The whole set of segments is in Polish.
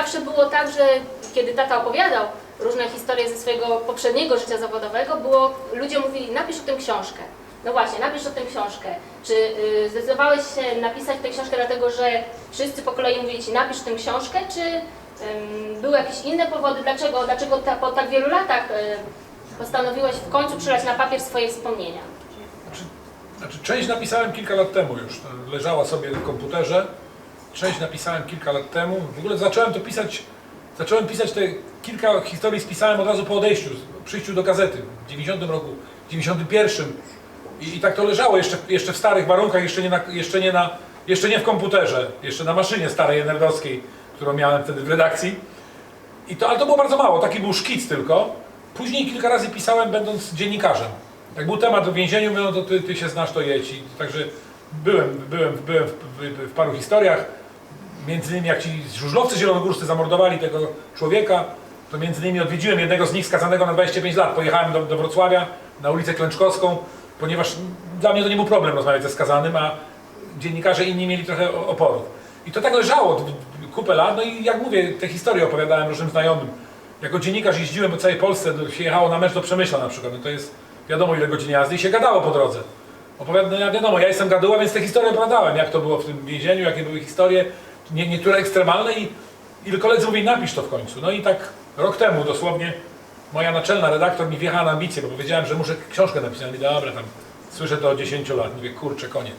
zawsze było tak, że kiedy tata opowiadał różne historie ze swojego poprzedniego życia zawodowego, było, ludzie mówili, napisz o tym książkę. No właśnie, napisz o tym książkę. Czy y, zdecydowałeś się napisać tę książkę dlatego, że wszyscy po kolei mówili Ci, napisz tę książkę, czy ym, były jakieś inne powody, dlaczego, dlaczego ta, po tak wielu latach y, postanowiłeś w końcu przelać na papier swoje wspomnienia? Znaczy, znaczy, część napisałem kilka lat temu już, leżała sobie w komputerze. Część napisałem kilka lat temu. W ogóle zacząłem to pisać, zacząłem pisać te kilka historii spisałem od razu po odejściu, przyjściu do gazety w 90 roku, w 91. I, I tak to leżało jeszcze, jeszcze w starych warunkach, jeszcze nie, na, jeszcze, nie na, jeszcze nie w komputerze, jeszcze na maszynie starej nerdowskiej, którą miałem wtedy w redakcji. I to, ale to było bardzo mało, taki był szkic tylko. Później kilka razy pisałem będąc dziennikarzem. Jak był temat o więzieniu, mówią, no to ty, ty się znasz, to jedź. I także byłem, byłem, byłem w, w, w paru historiach. Między innymi jak ci żużlowcy zielonogórscy zamordowali tego człowieka, to między innymi odwiedziłem jednego z nich skazanego na 25 lat. Pojechałem do, do Wrocławia na ulicę Klęczkowską, ponieważ dla mnie to nie był problem rozmawiać ze skazanym, a dziennikarze inni mieli trochę o- oporów. I to tak leżało kupę lat, no i jak mówię, te historie opowiadałem różnym znajomym. Jako dziennikarz jeździłem po całej Polsce, się jechało na mecz do Przemyśla na przykład, no to jest wiadomo ile godzin jazdy i się gadało po drodze. Opowiada, no ja wiadomo, ja jestem gaduła, więc te historie opowiadałem, jak to było w tym więzieniu, jakie były historie, nie, niektóre ekstremalne i, i koledzy mówili, napisz to w końcu. No i tak rok temu dosłownie moja naczelna redaktor mi wjechała na ambicje, bo powiedziałem, że muszę książkę napisać. Ja Mówię, dobra, tam słyszę to od 10 lat. Mówię, kurczę, koniec.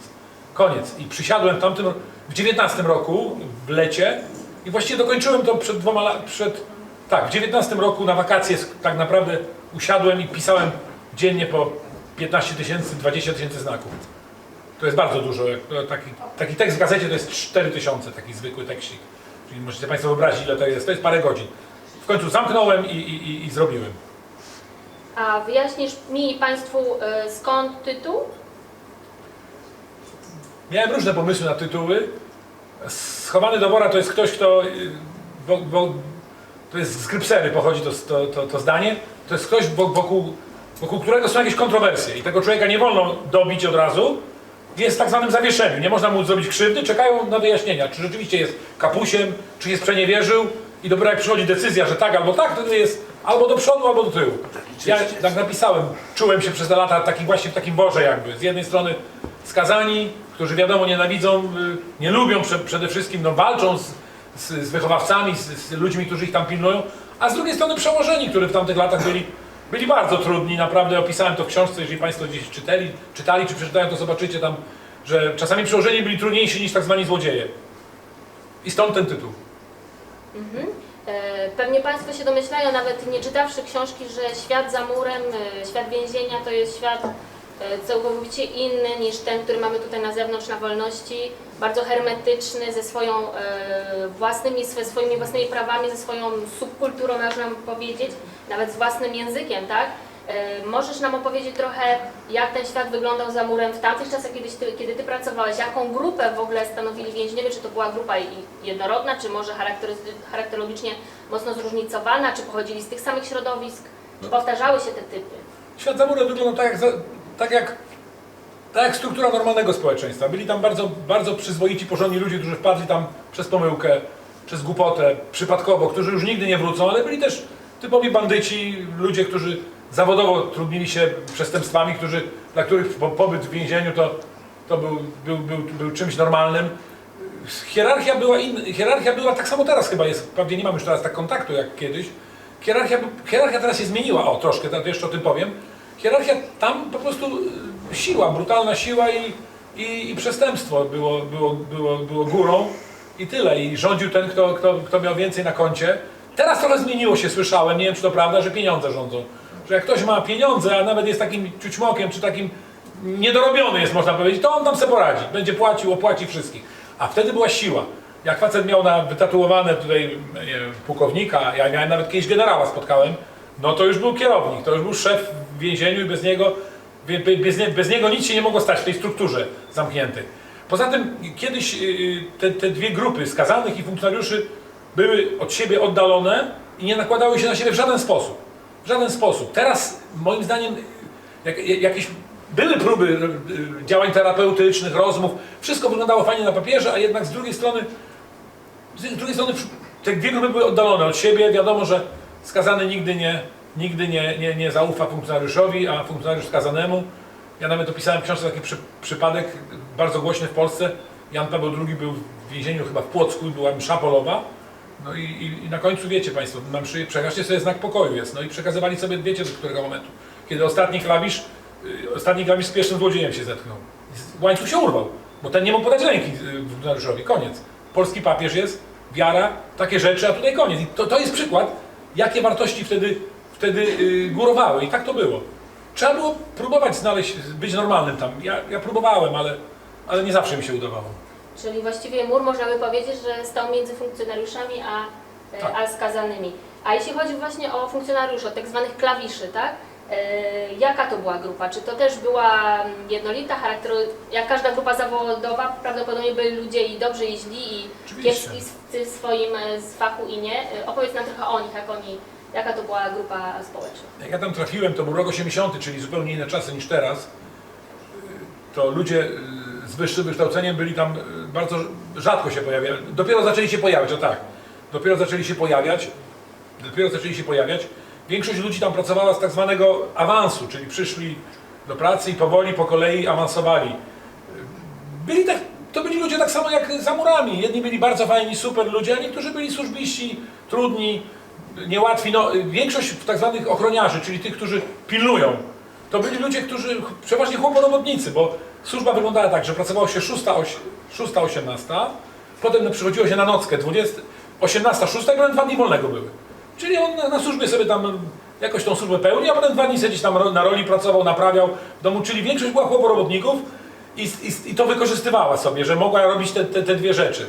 Koniec. I przysiadłem w tamtym, w 19 roku, w lecie i właściwie dokończyłem to przed dwoma lat, przed, tak, w 19 roku na wakacje tak naprawdę usiadłem i pisałem dziennie po 15 tysięcy, 20 tysięcy znaków. To jest bardzo dużo. To Taki, taki tekst w gazecie to jest 4 tysiące, taki zwykły tekstik. Czyli możecie Państwo wyobrazić, ile to jest. To jest parę godzin. W końcu zamknąłem i, i, i, i zrobiłem. A wyjaśnisz mi i Państwu y, skąd tytuł? Miałem różne pomysły na tytuły. Schowany do wora to jest ktoś, kto. y, Bo, bo, to jest z Grypsery pochodzi to, to, to, to zdanie. To jest ktoś, wo- wokół, wokół którego są jakieś kontrowersje. I tego człowieka nie wolno dobić od razu. Jest w tak zwanym zawieszeniu. Nie można mu zrobić krzywdy, czekają na wyjaśnienia. Czy rzeczywiście jest kapusiem, czy się sprzeniewierzył. I dopiero jak przychodzi decyzja, że tak albo tak, to jest albo do przodu, albo do tyłu. Ja tak napisałem, czułem się przez te lata taki właśnie w takim worze jakby. Z jednej strony skazani, którzy wiadomo nienawidzą, y, nie lubią prze, przede wszystkim, no walczą z, z, z wychowawcami, z, z ludźmi, którzy ich tam pilnują, a z drugiej strony przełożeni, którzy w tamtych latach byli, byli bardzo trudni, naprawdę opisałem to w książce, jeżeli Państwo gdzieś czytali, czytali czy przeczytają, to zobaczycie tam, że czasami przełożeni byli trudniejsi niż tak zwani złodzieje. I stąd ten tytuł. Mhm. E, Pewnie Państwo się domyślają, nawet nie czytawszy książki, że świat za murem, e, świat więzienia to jest świat całkowicie inny niż ten, który mamy tutaj na zewnątrz na wolności. Bardzo hermetyczny, ze swoją e, własnymi, ze swoimi własnymi prawami, ze swoją subkulturą, można powiedzieć, nawet z własnym językiem, tak? E, Możesz nam opowiedzieć trochę, jak ten świat wyglądał za murem w tamtych czasach, kiedy ty, kiedy ty pracowałeś? Jaką grupę w ogóle stanowili więźniowie? Czy to była grupa jednorodna, czy może charakterologicznie mocno zróżnicowana? Czy pochodzili z tych samych środowisk? Czy powtarzały się te typy? Świat za murem wyglądał tak jak, za, tak jak, tak jak struktura normalnego społeczeństwa. Byli tam bardzo, bardzo przyzwoici, porządni ludzie, którzy wpadli tam przez pomyłkę, przez głupotę, przypadkowo, którzy już nigdy nie wrócą, ale byli też typowi bandyci, ludzie, którzy zawodowo trudnili się przestępstwami, którzy, dla których po- pobyt w więzieniu to, to był, był, był, był czymś normalnym. Hierarchia była, in, hierarchia była tak samo teraz chyba jest, wprawdzie nie mam już teraz tak kontaktu jak kiedyś. Hierarchia, hierarchia teraz się zmieniła, o troszkę, to jeszcze o tym powiem. Hierarchia tam po prostu y, siła, brutalna siła i, i, i przestępstwo było, było, było, było górą i tyle. I rządził ten, kto, kto, kto miał więcej na koncie. Teraz trochę zmieniło się, słyszałem, nie wiem czy to prawda, że pieniądze rządzą. Że jak ktoś ma pieniądze, a nawet jest takim ciućmokiem, czy takim niedorobiony jest, można powiedzieć, to on tam sobie poradzi. Będzie płacił, opłaci wszystkich. A wtedy była siła. Jak facet miał na wytatuowane tutaj wiem, pułkownika, ja miałem nawet kiedyś generała spotkałem, no to już był kierownik, to już był szef w więzieniu i bez niego, bez, nie, bez niego nic się nie mogło stać w tej strukturze zamkniętej. Poza tym kiedyś yy, te, te dwie grupy skazanych i funkcjonariuszy były od siebie oddalone i nie nakładały się na siebie w żaden sposób. W żaden sposób. Teraz moim zdaniem jak- jakieś były próby y, działań terapeutycznych, rozmów, wszystko wyglądało fajnie na papierze, a jednak z drugiej strony z drugiej strony te dwie grupy były oddalone od siebie. Wiadomo, że skazany nigdy nie, nigdy nie, nie, nie zaufa funkcjonariuszowi, a funkcjonariusz skazanemu. Ja nawet opisałem w książce taki przy, przypadek bardzo głośny w Polsce. Jan Paweł II był w więzieniu chyba w Płocku i była msza polowa. No i, i, i na końcu wiecie Państwo, na mszy przekażcie sobie znak pokoju jest. No i przekazywali sobie, wiecie do którego momentu. Kiedy ostatni klawisz, y, ostatni klawisz z pierwszym złodziejem się zetknął. Łańcuch się urwał, bo ten nie mógł podać ręki y, funkcjonariuszowi. Koniec. Polski papież jest, wiara, takie rzeczy, a tutaj koniec. I to, to jest przykład, jakie wartości wtedy, wtedy y, górowały. I tak to było. Trzeba było próbować znaleźć, być normalnym tam. Ja, ja próbowałem, ale, ale nie zawsze mi się udawało. Czyli właściwie mur można by powiedzieć, że stał między funkcjonariuszami a, e, Tak. a skazanymi. A jeśli chodzi właśnie o funkcjonariuszy, o tak zwanych klawiszy, tak? E, Jaka to była grupa? Czy to też była mm, jednolita, charakteru, jak każda grupa zawodowa, prawdopodobnie byli ludzie i dobrzy, i źli, i Oczywiście. kiepski w swoim e, z fachu i nie. E, Opowiedz nam trochę o nich, jak oni, jaka to była grupa społeczna. Jak ja tam trafiłem, to był rok 80, czyli zupełnie inne czasy niż teraz. To ludzie z wyższym wykształceniem byli tam bardzo rzadko się pojawiali. Dopiero zaczęli się pojawiać, o tak. Dopiero zaczęli się pojawiać. Dopiero zaczęli się pojawiać. Większość ludzi tam pracowała z tak zwanego awansu, czyli przyszli do pracy i powoli, po kolei awansowali. Byli tak, to byli ludzie tak samo jak za murami. Jedni byli bardzo fajni, super ludzie, a niektórzy byli służbiści, trudni, niełatwi. No, większość tak zwanych ochroniarzy, czyli tych, którzy pilnują, to byli ludzie, którzy przeważnie chłoporobotnicy, bo służba wyglądała tak, że pracowało się 6, 6 18, potem przychodziło się na nockę 20, 18, 6, i potem dwa dni wolnego były. Czyli on na, służbie sobie tam jakoś tą służbę pełnił, a potem dwa dni gdzieś tam na roli pracował, naprawiał w domu, czyli większość była chłoporobotników i, i, i to wykorzystywała sobie, że mogła robić te, te, te dwie rzeczy.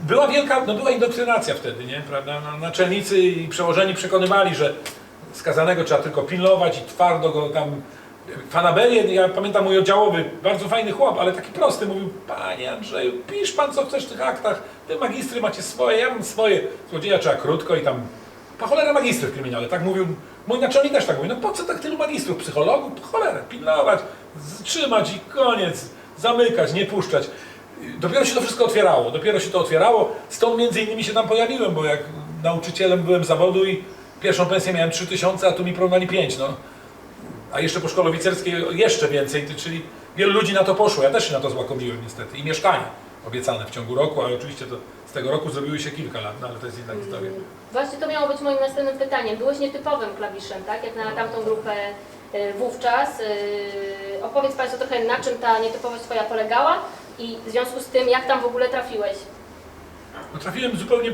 Była wielka, no była indoktrynacja wtedy, nie? Prawda? No, Naczelnicy i przełożeni przekonywali, że skazanego trzeba tylko pilnować i twardo go tam... Fanabelię, ja pamiętam mój oddziałowy, bardzo fajny chłop, ale taki prosty, mówił, panie Andrzeju, pisz pan co chcesz w tych aktach, wy magistry macie swoje, ja mam swoje. Złodzieja trzeba krótko i tam, po cholerę magistry w kryminale, tak mówił, mój naczelnik też tak mówił, no po co tak tylu magistrów, psychologów, po cholerę, pilnować, trzymać i koniec, zamykać, nie puszczać. Dopiero się to wszystko otwierało, dopiero się to otwierało, stąd między innymi się tam pojawiłem, bo jak nauczycielem byłem zawodu i pierwszą pensję miałem 3000, a tu mi porównali 5, no. A jeszcze po szkole oficerskiej jeszcze więcej, czyli wielu ludzi na to poszło, ja też się na to złakomiłem niestety. I mieszkanie obiecane w ciągu roku, ale oczywiście to z tego roku zrobiły się kilka lat, no ale to jest inna historia. Właśnie to miało być moim następnym pytaniem. Byłeś nietypowym klawiszem, tak? Jak na tamtą grupę y, wówczas. Y, Opowiedz Państwu trochę, na czym ta nietypowość Twoja polegała i w związku z tym, jak tam w ogóle trafiłeś. No, trafiłem zupełnie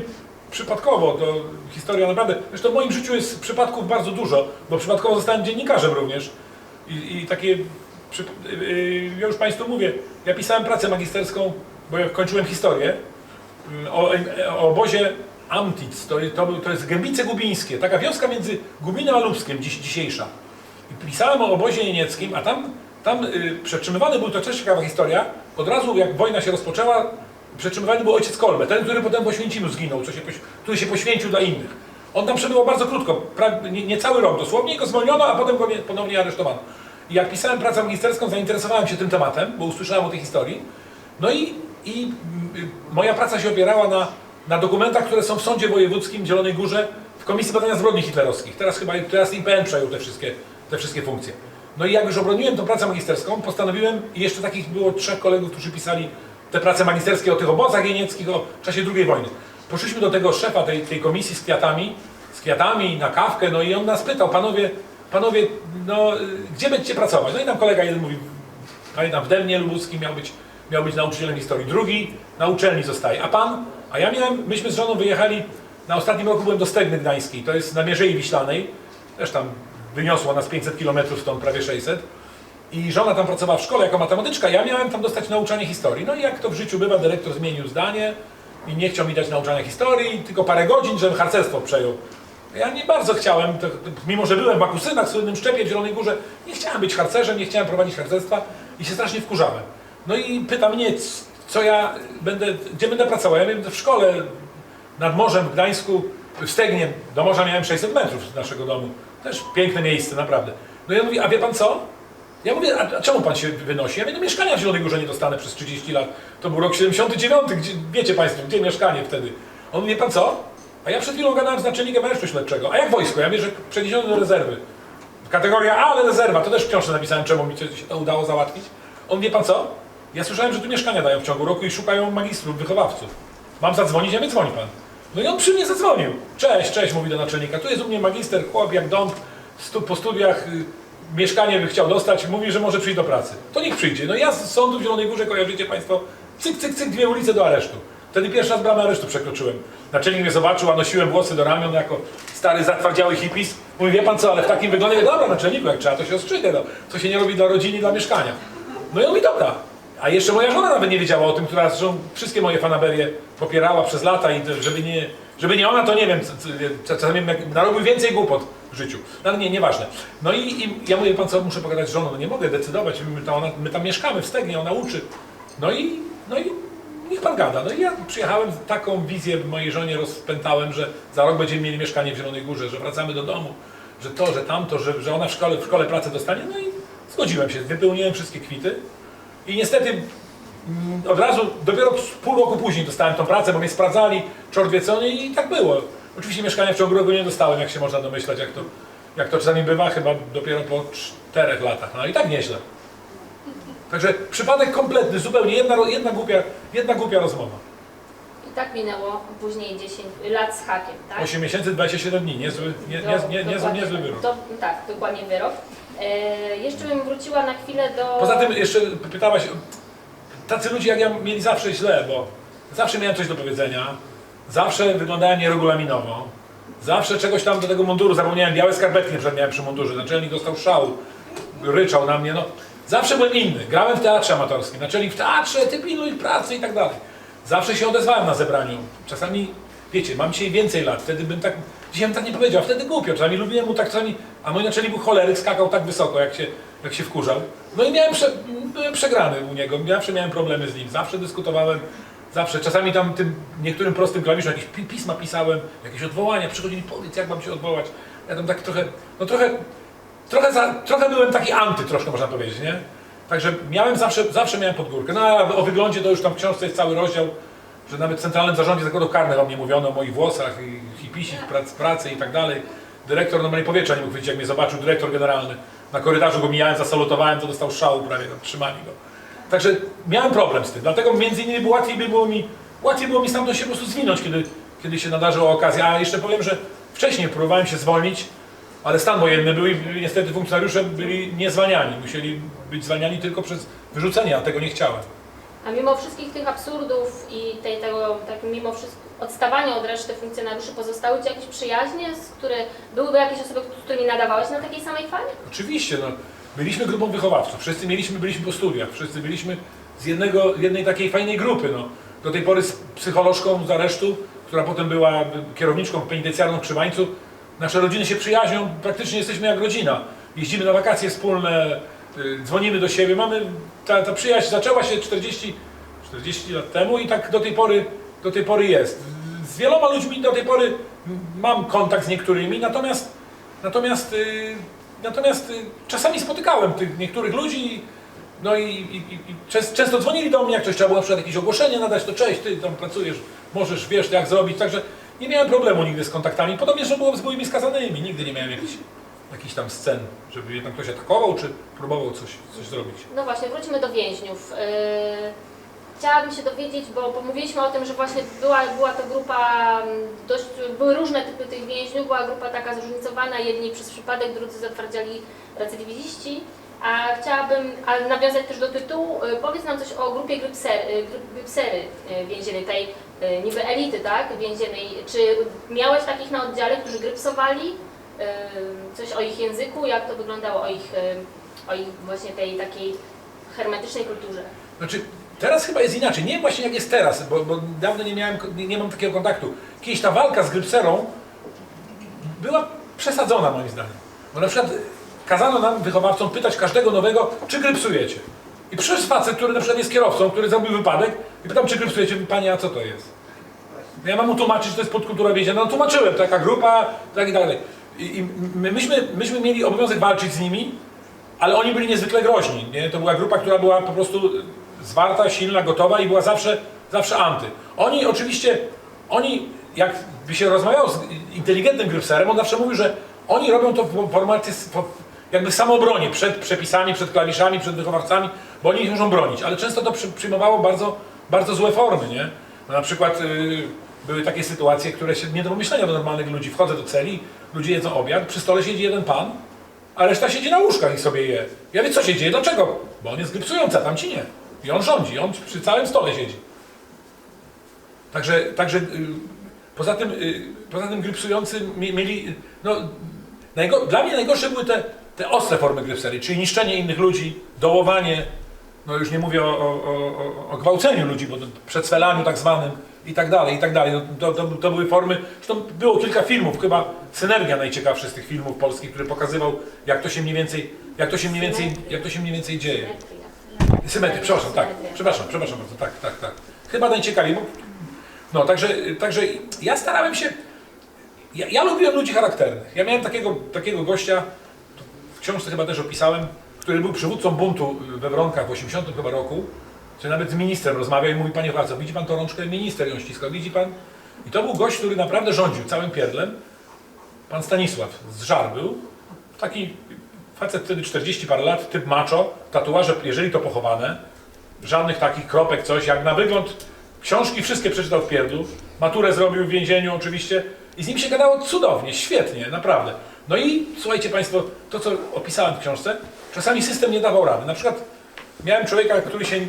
przypadkowo, to historia naprawdę, zresztą w moim życiu jest przypadków bardzo dużo, bo przypadkowo zostałem dziennikarzem również i, i takie, przy, yy, ja już Państwu mówię, ja pisałem pracę magisterską, bo ja kończyłem historię, yy, o, o obozie Amtic, to, to, to jest Gębice Gubińskie, taka wioska między Gubinem a Lubskiem, dziś, dzisiejsza. I pisałem o obozie niemieckim, a tam, tam y, przetrzymywany był, to też ciekawa historia, od razu jak wojna się rozpoczęła, przetrzymywany był ojciec Kolbe, ten, który potem w Oświęcimiu zginął, co się, który się poświęcił dla innych. On tam przebywał bardzo krótko, nie, nie cały rok dosłownie, go zwolniono, a potem go nie, ponownie aresztowano. I jak pisałem pracę magisterską, zainteresowałem się tym tematem, bo usłyszałem o tej historii. No i, i y, moja praca się opierała na, na dokumentach, które są w Sądzie Wojewódzkim w Zielonej Górze w Komisji Badania Zbrodni Hitlerowskich. Teraz chyba teraz IPN przejął te wszystkie, te wszystkie funkcje. No i jak już obroniłem tą pracę magisterską, postanowiłem, i jeszcze takich było trzech kolegów, którzy pisali te prace magisterskie o tych obozach jenieckich o czasie II wojny. Poszliśmy do tego szefa tej, tej komisji z kwiatami, z kwiatami na kawkę, no i on nas pytał, panowie, panowie, no gdzie będziecie pracować? No i tam kolega jeden mówi, pamiętam w Delnie Lubuskim miał być, miał być nauczycielem historii, drugi na uczelni zostaje, a pan? A ja miałem, myśmy z żoną wyjechali, na ostatnim roku byłem do Stegny Gdańskiej, to jest na Mierzei Wiślanej, też tam wyniosło nas 500 km stąd, prawie 600. I żona tam pracowała w szkole jako matematyczka, ja miałem tam dostać nauczanie historii. No i jak to w życiu bywa, dyrektor zmienił zdanie i nie chciał mi dać nauczania historii, tylko parę godzin, żebym harcerstwo przejął. Ja nie bardzo chciałem, to, mimo że byłem w Akusynach, w słynnym szczepie w Zielonej Górze, nie chciałem być harcerzem, nie chciałem prowadzić harcerstwa i się strasznie wkurzałem. No i pyta mnie, co ja będę, gdzie będę pracował. Ja będę w szkole nad morzem w Gdańsku, w Stegnie, do morza miałem 600 metrów z naszego domu. Też piękne miejsce, naprawdę. No ja mówię, a wie pan co? Ja mówię, a, a czemu pan się wynosi? Ja mówię, no mieszkania w Zielonej Górze nie dostanę przez 30 lat. To był rok 79, gdzie, wiecie państwo, gdzie mieszkanie wtedy? On mówi, pan co? A ja przed chwilą gadałem z naczelnikiem aresztu śledczego. A jak wojsko? Ja wiem, że przeniesiony do rezerwy. Kategoria A, ale rezerwa. To też w książce napisałem, czemu mi się to udało załatwić. On wie pan co? Ja słyszałem, że tu mieszkania dają w ciągu roku i szukają magistrów, wychowawców. Mam zadzwonić, a my dzwoni pan. No i on przy mnie zadzwonił. Cześć, cześć, mówi do naczelnika. Tu jest u mnie magister, chłop jak dąb, stu, po studiach y, mieszkanie by chciał dostać, mówi, że może przyjść do pracy. To niech przyjdzie. No ja z sądu w Zielonej Górze, kojarzycie państwo, cyk, cyk, cyk, dwie ulice do aresztu. Wtedy pierwszy raz bramę aresztu przekroczyłem. Naczelnik mnie zobaczył, a nosiłem włosy do ramion jako stary, zatwardziały hipis. Mówi, wie pan co, ale w takim wyglądzie, dobra naczelniku, jak trzeba, to się ostrzygę, no. Co się nie robi dla rodziny, dla mieszkania. No i on mówi, dobra. A jeszcze moja żona nawet nie wiedziała o tym, która zresztą wszystkie moje fanaberie popierała przez lata i żeby nie, żeby nie ona, to nie wiem, czasami narobił więcej głupot życiu. No ale nie, nieważne. No i, i ja mówię, pan co, muszę pogadać z żoną, no nie mogę decydować, my tam, ona, my tam mieszkamy w Stegnie, ona uczy. No i, no i niech pan gada. No i ja przyjechałem, taką wizję mojej żonie rozpętałem, że za rok będziemy mieli mieszkanie w Zielonej Górze, że wracamy do domu, że to, że tamto, że, że ona w szkole, w szkole pracę dostanie. No i zgodziłem się, wypełniłem wszystkie kwity. I niestety mm, od razu, dopiero pół roku później dostałem tą pracę, bo mnie sprawdzali, czort wie co, i tak było. Oczywiście mieszkania w ciągu roku nie dostałem, jak się można domyślać, jak to, jak to czasami bywa, chyba dopiero po czterech latach. No i tak nieźle. Także przypadek kompletny, zupełnie jedna, jedna, głupia, jedna głupia rozmowa. I tak minęło później 10 lat z hakiem, tak? 8 miesięcy, 27 dni, niezły, nie, nie, nie, niezły, Dokładnie. niezły wyrok. To, tak, dokładnie wyrok. E, jeszcze bym wróciła na chwilę do... Poza tym jeszcze pytałaś, tacy ludzie jak ja mieli zawsze źle, bo zawsze miałem coś do powiedzenia, zawsze wyglądałem nieregulaminowo, zawsze czegoś tam do tego munduru zapomniałem, białe skarpetki na miałem przy mundurze, naczelnik dostał szału, ryczał na mnie, no. Zawsze byłem inny, grałem w teatrze amatorskim, naczelnik w teatrze, ty pilnuj pracy i tak dalej. Zawsze się odezwałem na zebraniu, czasami, wiecie, mam dzisiaj więcej lat, wtedy bym tak, dzisiaj bym tak nie powiedział, wtedy głupio, czasami lubiłem mu tak, czasami, a mój naczelnik był choleryk, skakał tak wysoko, jak się, jak się wkurzał. No i miałem, prze, byłem przegrany u niego, zawsze miałem problemy z nim, zawsze dyskutowałem, zawsze, czasami tam tym niektórym prostym klawiszem jakieś pi- pisma pisałem, jakieś odwołania, przychodzili, powiedz jak mam się odwołać. Ja tam tak trochę, no trochę, trochę, za, trochę byłem taki anty troszkę można powiedzieć, nie? Także miałem zawsze, zawsze miałem pod górkę. No a o wyglądzie to już tam w książce jest cały rozdział, że nawet w Centralnym Zarządzie Zakładów Karnych o mnie mówiono, o moich włosach, i hipisi, prac, pracy i tak dalej. Dyrektor normalnie powietrza nie mógł wyjść, jak mnie zobaczył, dyrektor generalny. Na korytarzu go mijałem, zasalutowałem, to dostał szału prawie, no, trzymali go. Także miałem problem z tym, dlatego między innymi było łatwiej by było mi, łatwiej było mi stamtąd się po prostu zwinąć, kiedy, kiedy się nadarzyła okazja. A jeszcze powiem, że wcześniej próbowałem się zwolnić, ale stan wojenny był i niestety funkcjonariusze byli niezwalniani. Musieli być zwalniani tylko przez wyrzucenie, a tego nie chciałem. A mimo wszystkich tych absurdów i tej, tego, tak mimo wszystko odstawania od reszty funkcjonariuszy pozostały Ci jakieś przyjaźnie, z które byłyby jakieś osoby, z którymi nadawałeś na takiej samej fali? Oczywiście, no, byliśmy grupą wychowawców, wszyscy mieliśmy, byliśmy po studiach, wszyscy byliśmy z jednego, jednej takiej fajnej grupy. No. Do tej pory z psycholożką z aresztu, która potem była kierowniczką penitencjarną w Krzywańcu. Nasze rodziny się przyjaźnią, praktycznie jesteśmy jak rodzina. Jeździmy na wakacje wspólne, y, dzwonimy do siebie. Mamy, ta, ta przyjaźń zaczęła się 40, 40 lat temu i tak do tej pory, do tej pory jest. Z wieloma ludźmi do tej pory mam kontakt z niektórymi, natomiast Natomiast, y, natomiast y, czasami spotykałem tych niektórych ludzi, no i, i, i często dzwonili do mnie, jak ktoś trzeba było na przykład jakieś ogłoszenie nadać, to cześć, ty tam pracujesz, możesz, wiesz jak zrobić, także nie miałem problemu nigdy z kontaktami. Podobnie, że było z moimi skazanymi, nigdy nie miałem jakichś, jakichś tam scen, żeby jednak ktoś atakował, czy próbował coś, coś zrobić. No właśnie, wróćmy do więźniów. Yy, Chciałabym się dowiedzieć, bo pomówiliśmy o tym, że właśnie była, była to grupa, mm, dość, były różne typy tych więźniów, była grupa taka zróżnicowana, jedni przez przypadek, drudzy zatwardziali recydywiści. A chciałabym a nawiązać też do tytułu, y, powiedz nam coś o grupie Grypsery, y, Gry- Grypsery y, więziennej, tej y, niby elity, tak, więziennej. Czy miałeś takich na oddziale, którzy grypsowali? Coś o ich języku, jak to wyglądało, o ich, o ich właśnie tej takiej hermetycznej kulturze? Znaczy, teraz chyba jest inaczej. Nie właśnie jak jest teraz, bo, bo dawno nie, miałem, nie, nie mam takiego kontaktu. Kiedyś ta walka z grypserą była przesadzona moim zdaniem. Bo na przykład kazano nam, wychowawcom, pytać każdego nowego, czy grypsujecie. I przyszedł facet, który na przykład jest kierowcą, który zrobił wypadek i pytam, czy grypsujecie? Panie, a co to jest? Ja mam mu tłumaczyć, że to jest podkultura więzienna. No tłumaczyłem, taka grupa, tak i dalej. I, i my, myśmy, myśmy mieli obowiązek walczyć z nimi, ale oni byli niezwykle groźni. Nie? To była grupa, która była po prostu zwarta, silna, gotowa i była zawsze, zawsze anty. Oni oczywiście, oni jak się rozmawiało z inteligentnym grypserem, on zawsze mówił, że oni robią to w formacie jakby samoobronie, przed przepisami, przed klawiszami, przed wychowawcami, bo oni ich muszą bronić. Ale często to przy, przyjmowało bardzo, bardzo złe formy, nie? No, na przykład y, były takie sytuacje, które się nie do pomyślenia do normalnych ludzi. Wchodzę do celi, ludzie jedzą obiad, przy stole siedzi jeden pan, a reszta siedzi na łóżkach i sobie je. Ja wiem, co się dzieje, dlaczego? Bo on jest grypsujący, a tam ci nie. I on rządzi, on przy całym stole siedzi. Także, także y, poza tym, y, poza tym grypsujący mie- mieli, no, najgo, dla mnie najgorsze były te, te ostre formy grypserii, czyli niszczenie innych ludzi, dołowanie, no już nie mówię o, o, o, o- gwałceniu ludzi, bo przedswelaniu tak zwanym i tak dalej, i tak dalej. No, to, to, to były formy, zresztą było kilka filmów, chyba Synergia najciekawszy z tych filmów polskich, który pokazywał jak to się mniej więcej, jak to się mniej więcej, jak to się mniej więcej dzieje. Symetry, przepraszam, tak, przepraszam, przepraszam bardzo, tak, tak, tak. Chyba najciekawiej, bo, no także, także ja starałem się, ja, ja lubiłem ludzi charakternych. Ja miałem takiego, takiego gościa, w książce chyba też opisałem, który był przywódcą buntu we Wronkach w 80 chyba roku, czy nawet z ministrem rozmawiał i mówi, panie Władco, widzi pan tą rączkę? Minister ją ściskał, widzi pan? I to był gość, który naprawdę rządził całym pierdlem. Pan Stanisław z Żar był, taki facet wtedy 40 parę lat, typ macho, tatuaże, jeżeli to pochowane, żadnych takich kropek, coś, jak na wygląd książki wszystkie przeczytał w pierdlu, maturę zrobił w więzieniu oczywiście i z nim się gadało cudownie, świetnie, naprawdę. No i słuchajcie Państwo, to co opisałem w książce, czasami system nie dawał rady. Na przykład miałem człowieka, który się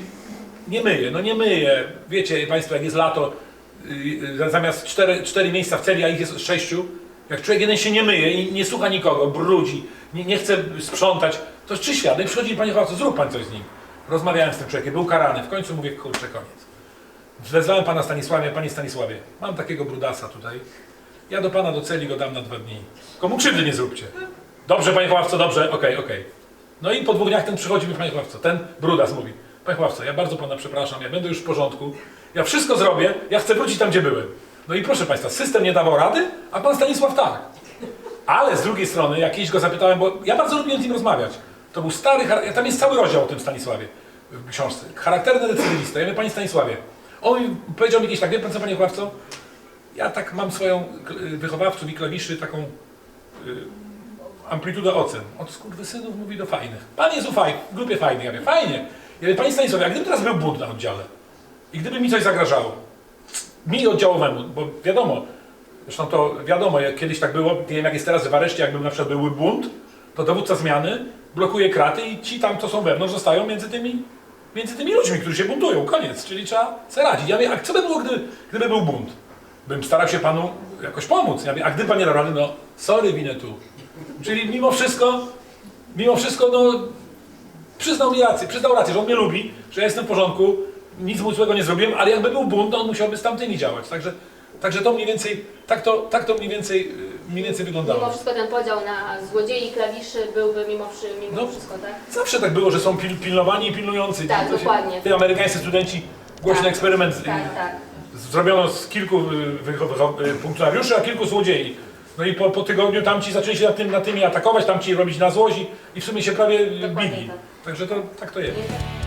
nie myje, no nie myje, wiecie Państwo, jak jest lato, yy, zamiast cztery, cztery miejsca w celi, a ich jest sześciu, jak człowiek jeden się nie myje i nie słucha nikogo, brudzi, nie, nie chce sprzątać, to czy świat? No i przychodzi Panie Chwałco, zrób Pan coś z nim. Rozmawiałem z tym człowiekiem, był karany, w końcu mówię, kurczę, koniec. Wezwałem Pana Stanisławie, Panie Stanisławie, mam takiego brudasa tutaj, ja do Pana do celi go dam na dwa dni. Komu krzywdy nie zróbcie. Dobrze, Panie Chławco, dobrze, okej, okej. No i po dwóch dniach ten przychodzi mi, Panie Chławco, ten brudas mówi, Panie Chławco, ja bardzo Pana przepraszam, ja będę już w porządku, ja wszystko zrobię, ja chcę wrócić tam, gdzie byłem. No i proszę Państwa, system nie dawał rady, a Pan Stanisław tak. Ale z drugiej strony, jak kiedyś go zapytałem, bo ja bardzo lubiłem z nim rozmawiać. To był stary, tam jest cały rozdział o tym Stanisławie w książce. Charakterny decydywista. Ja mówię, Panie Stanisławie, on powiedział mi kiedyś tak, wie Pan co, Panie Chławco, ja tak mam swoją y, wychowawców i klawiszy taką y, amplitudę ocen. Od skurwysynów mówi do fajnych. Pan jest u faj, grupie fajnych. Ja mówię, fajnie. Ja mówię, Panie Stanisławie, a gdyby teraz był bunt na oddziale i gdyby mi coś zagrażało, mi oddziałowemu, bo wiadomo, zresztą to wiadomo, jak kiedyś tak było, nie wiem jak jest teraz, w areszcie jakby na przykład byłby bunt, to dowódca zmiany blokuje kraty i ci tam, co są wewnątrz, zostają między tymi, między tymi ludźmi, którzy się buntują. Koniec, czyli trzeba sobie radzić. Ja mówię, a co by było, gdyby, gdyby był bunt? Bym starał się panu jakoś pomóc. Ja mówię, a gdyby pan nie dał rady, no sorry, winę tu. Czyli mimo wszystko, mimo wszystko, no przyznał mi rację, przyznał rację, że on mnie lubi, że ja jestem w porządku, nic mu złego nie zrobiłem, ale jakby był bunt, to on musiałby z tamtymi działać. Także, także to mniej więcej, tak to, tak to mniej więcej, y, mniej więcej Mimo wyglądało. wszystko ten podział na złodziei klawiszy byłby mimo, wszy- mimo No. wszystko, tak? Zawsze tak było, że są pil, pilnowani i pilnujący. Tak, To się- dokładnie. Ty amerykańscy studenci, głośny Tak. eksperyment, y, Tak, tak. zrobiono z kilku y, wycho- y, funkcjonariuszy, a kilku złodziei. No i po, po tygodniu tamci zaczęli się nad, tym, nad tymi atakować, tamci robić na złość i- i w sumie się prawie Dokładnie bili. tak. Także to tak to jest. Tak.